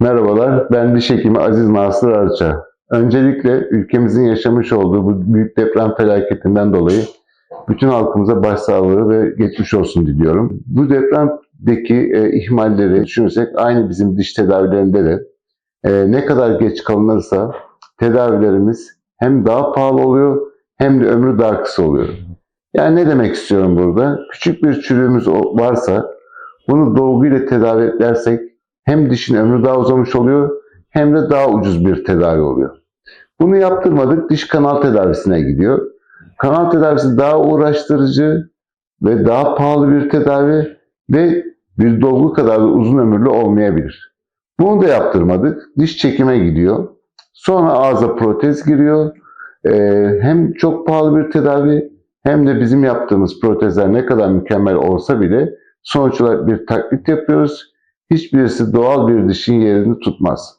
Merhabalar, ben diş hekimi Aziz Nasır Arça. Öncelikle ülkemizin yaşamış olduğu bu büyük deprem felaketinden dolayı bütün halkımıza başsağlığı ve geçmiş olsun diliyorum. Bu depremdeki e, ihmalleri düşünürsek aynı bizim diş tedavilerinde de e, ne kadar geç kalınırsa tedavilerimiz hem daha pahalı oluyor hem de ömrü daha kısa oluyor. Yani ne demek istiyorum burada? Küçük bir çürüğümüz varsa bunu dolguyla tedavi edersek hem dişin ömrü daha uzamış oluyor hem de daha ucuz bir tedavi oluyor. Bunu yaptırmadık diş kanal tedavisine gidiyor. Kanal tedavisi daha uğraştırıcı ve daha pahalı bir tedavi ve bir dolgu kadar da uzun ömürlü olmayabilir. Bunu da yaptırmadık. Diş çekime gidiyor. Sonra ağza protez giriyor. Ee, hem çok pahalı bir tedavi hem de bizim yaptığımız protezler ne kadar mükemmel olsa bile sonuç olarak bir taklit yapıyoruz hiçbirisi doğal bir dişin yerini tutmaz.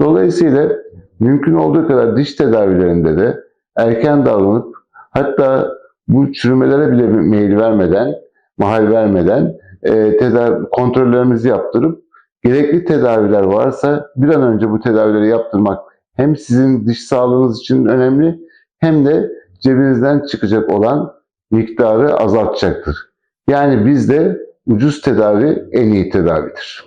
Dolayısıyla mümkün olduğu kadar diş tedavilerinde de erken davranıp hatta bu çürümelere bile meyil vermeden, mahal vermeden e, tedavi, kontrollerimizi yaptırıp gerekli tedaviler varsa bir an önce bu tedavileri yaptırmak hem sizin diş sağlığınız için önemli hem de cebinizden çıkacak olan miktarı azaltacaktır. Yani bizde ucuz tedavi en iyi tedavidir.